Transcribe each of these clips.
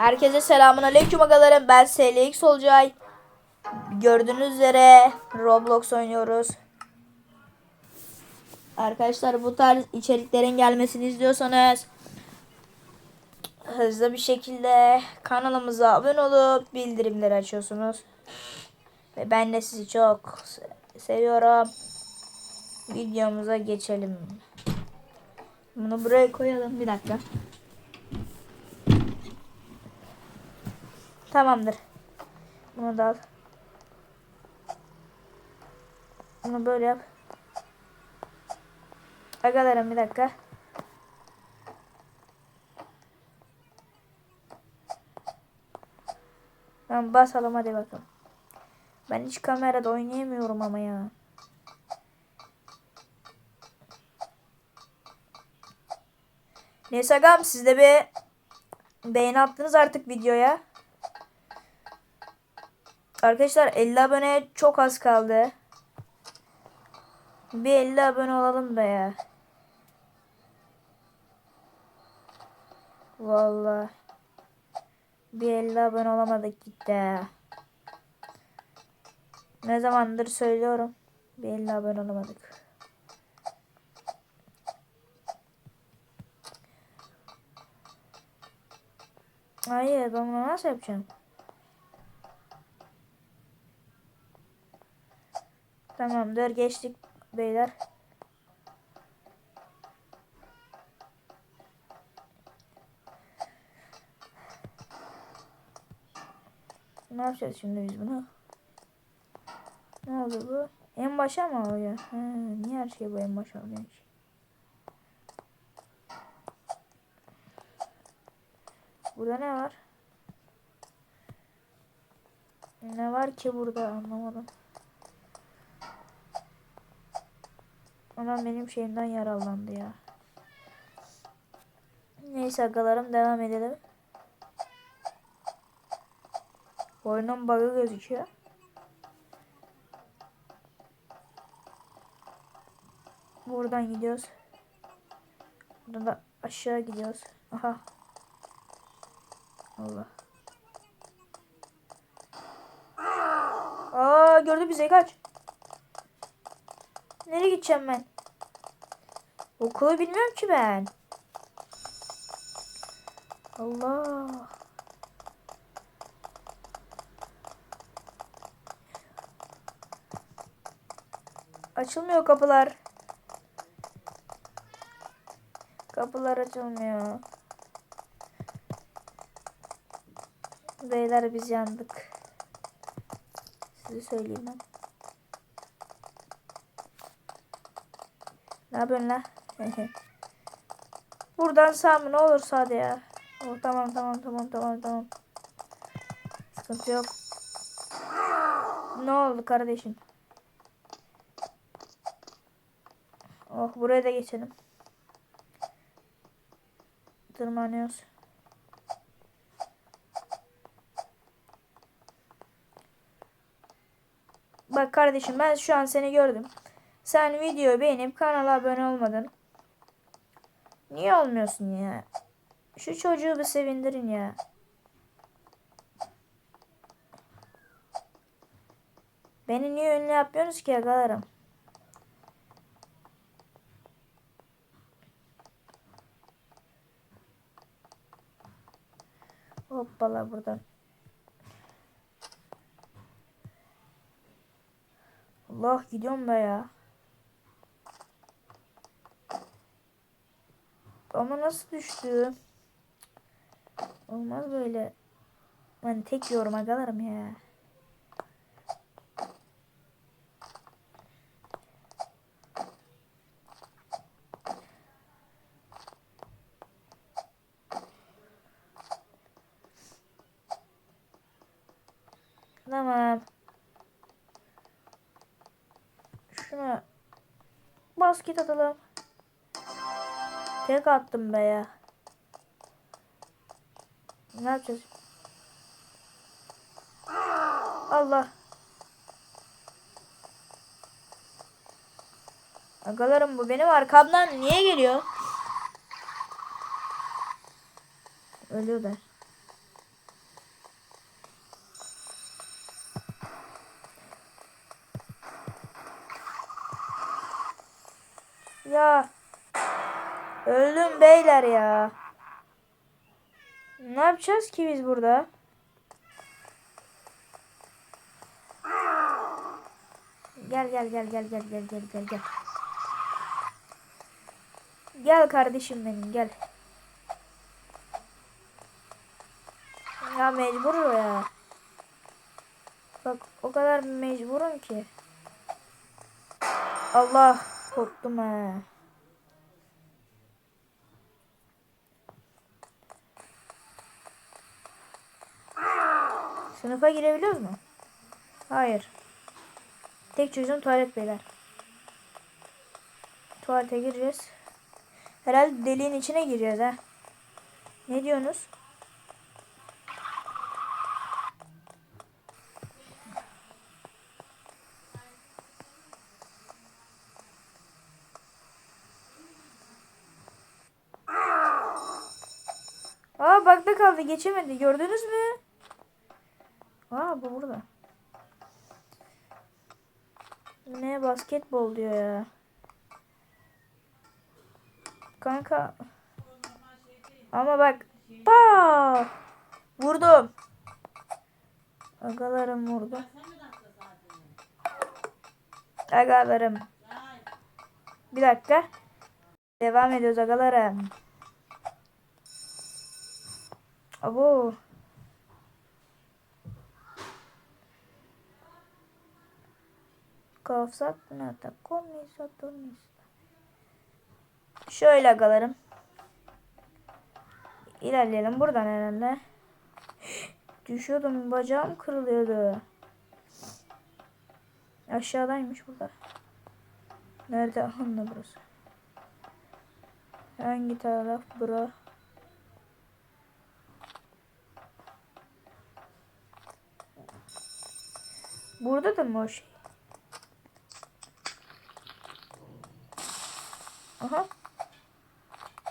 Herkese selamun aleyküm agalarım. Ben SLX Olcay. Gördüğünüz üzere Roblox oynuyoruz. Arkadaşlar bu tarz içeriklerin gelmesini istiyorsanız hızlı bir şekilde kanalımıza abone olup bildirimleri açıyorsunuz. Ve ben de sizi çok se- seviyorum. Videomuza geçelim. Bunu buraya koyalım bir dakika. Tamamdır. Bunu da al. Bunu böyle yap. Agalarım bir dakika. Tamam basalım hadi bakalım. Ben hiç kamerada oynayamıyorum ama ya. Neyse agam siz de bir beğeni attınız artık videoya. Arkadaşlar 50 abone çok az kaldı. Bir 50 abone olalım be ya. Vallahi. Bir 50 abone olamadık gitti. Ne zamandır söylüyorum. Bir 50 abone olamadık. Hayır ben bunu nasıl yapacağım? Tamamdır geçtik beyler. Ne yapacağız şimdi biz bunu? Ne oldu bu? En başa mı alıyor? Ha, niye her şey bu en başa alıyor ki? Burada ne var? Ne var ki burada anlamadım. Adam benim şeyimden yaralandı ya. Neyse agalarım devam edelim. Oyunun bug'ı gözüküyor. Buradan gidiyoruz. Buradan da aşağı gidiyoruz. Aha. Allah. Aa gördü bizi kaç. Nereye gideceğim ben? Okulu bilmiyorum ki ben. Allah. Açılmıyor kapılar. Kapılar açılmıyor. Beyler biz yandık. Size söyleyeyim ben. Ne yapıyorsun la? Buradan sağ ne olursa hadi ya. Oh, tamam tamam tamam tamam tamam. Sıkıntı yok. Ne oldu kardeşim? Oh buraya da geçelim. Tırmanıyoruz. Bak kardeşim ben şu an seni gördüm. Sen videoyu beğenip kanala abone olmadın. Niye olmuyorsun ya? Şu çocuğu bir sevindirin ya. Beni niye ünlü yapıyorsunuz ki agalarım? Hoppala buradan. Allah gidiyorum be ya. Ama nasıl düştü? Olmaz böyle. Ben tek yorum agalarım ya. Tamam. Şuna basket atalım. Tek attım be ya. Ne yapacağız? Allah. Agalarım bu benim arkamdan niye geliyor? Ölüyorlar. Ya. Öldüm beyler ya. Ne yapacağız ki biz burada? Gel gel gel gel gel gel gel gel gel. Gel kardeşim benim gel. Ya mecbur ya. Bak o kadar mecburum ki. Allah korktum ha. Sınıfa girebiliyoruz mu? Hayır. Tek çözüm tuvalet beyler. Tuvalete gireceğiz. Herhalde deliğin içine gireceğiz ha. Ne diyorsunuz? Aa bakta kaldı geçemedi gördünüz mü? Aa bu burada. Ne basketbol diyor ya. Kanka. Ama bak. Pa! Vurdum. Agalarım vurdu. Agalarım. Bir dakika. Devam ediyoruz agalarım. Abo. Kavsak nata komisa tomisa. Şöyle agalarım. İlerleyelim buradan herhalde. Düşüyordum bacağım kırılıyordu. Aşağıdaymış burada. Nerede? Aha burası. Hangi taraf bura? Burada da mı o şey? Aha.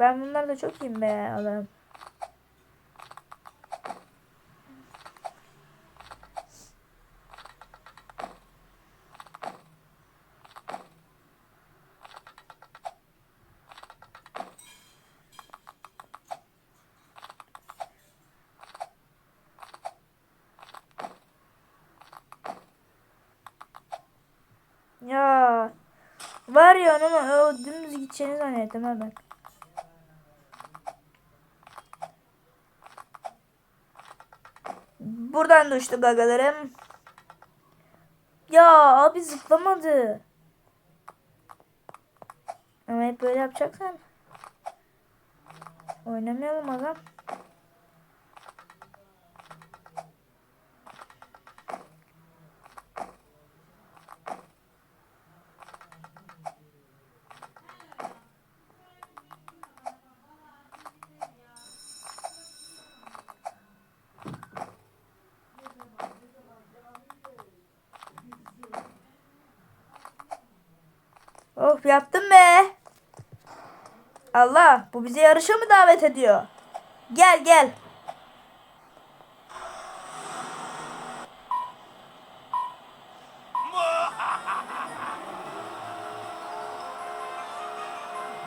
Ben bunlarda çok iyiyim be adam. Ya var ya ama o dümdüz gideceğini zannettim ha ben. Buradan düştü gagalarım. Ya abi zıplamadı. Ama hep böyle yapacaksan oynamayalım adam. Of yaptım be. Allah bu bizi yarışa mı davet ediyor? Gel gel.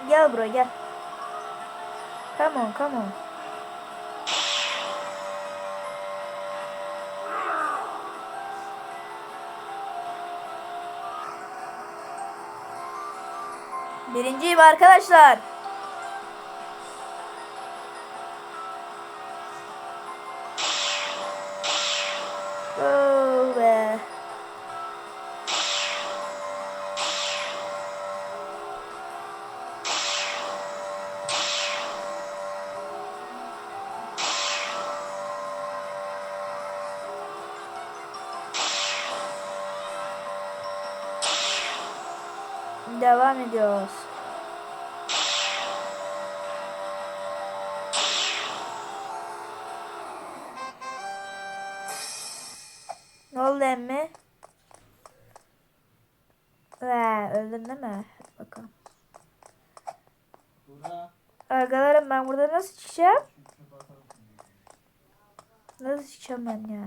Gel buraya gel. Come on come on. Birinciyim arkadaşlar. Oh be. Devam ediyoruz. Ananı sikeceğim ben ya.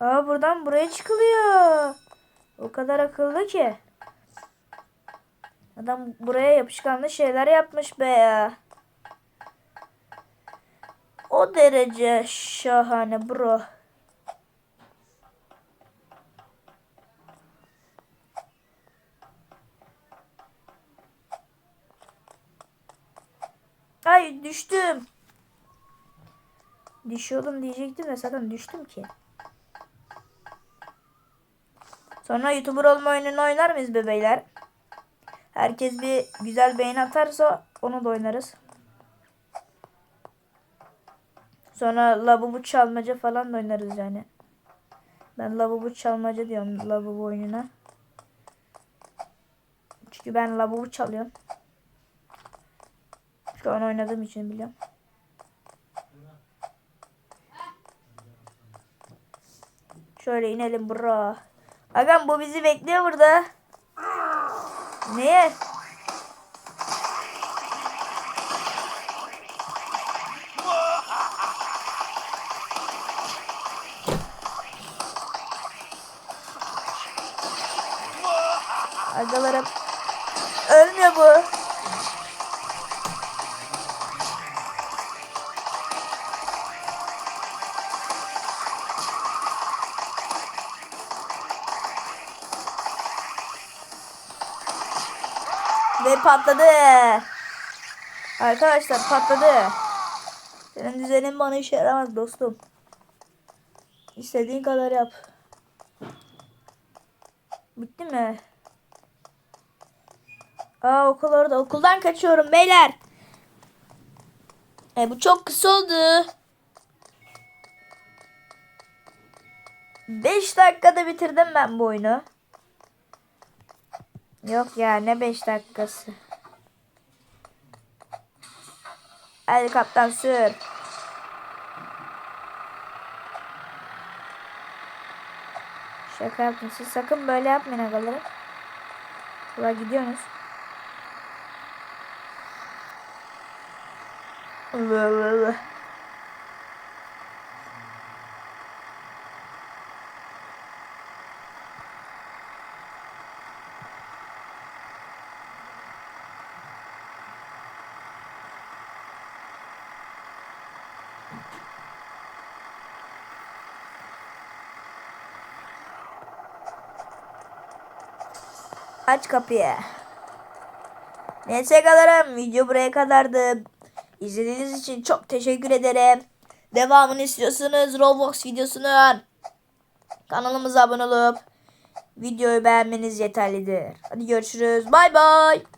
Aa buradan buraya çıkılıyor. O kadar akıllı ki. Adam buraya yapışkanlı şeyler yapmış be ya. O derece şahane bro. Ay düştüm. Düşüyordum diyecektim de zaten düştüm ki. Sonra YouTuber olma oyununu oynar mıyız bebeyler? Herkes bir güzel beğeni atarsa onu da oynarız. Sonra lavabo çalmaca falan da oynarız yani. Ben lavabo çalmaca diyorum lavabo oyununa. Çünkü ben lavabo çalıyorum. Şu an oynadığım için biliyorum. Şöyle inelim bro. Agam bu bizi bekliyor burada. Niye? Agalarım. Ölmüyor bu. Ve patladı. Arkadaşlar patladı. Senin düzenin bana işe yaramaz dostum. İstediğin kadar yap. Bitti mi? Aa okul orada. Okuldan kaçıyorum beyler. E bu çok kısa oldu. 5 dakikada bitirdim ben bu oyunu. Yok ya ne 5 dakikası. Hadi kaptan sür. Şaka yaptım. Siz sakın böyle yapmayın agalarım. Ulan gidiyorsunuz. Allah Allah. Aç kapıyı. Neyse kadarım video buraya kadardı. İzlediğiniz için çok teşekkür ederim. Devamını istiyorsanız Roblox videosunun kanalımıza abone olup videoyu beğenmeniz yeterlidir. Hadi görüşürüz. Bay bay.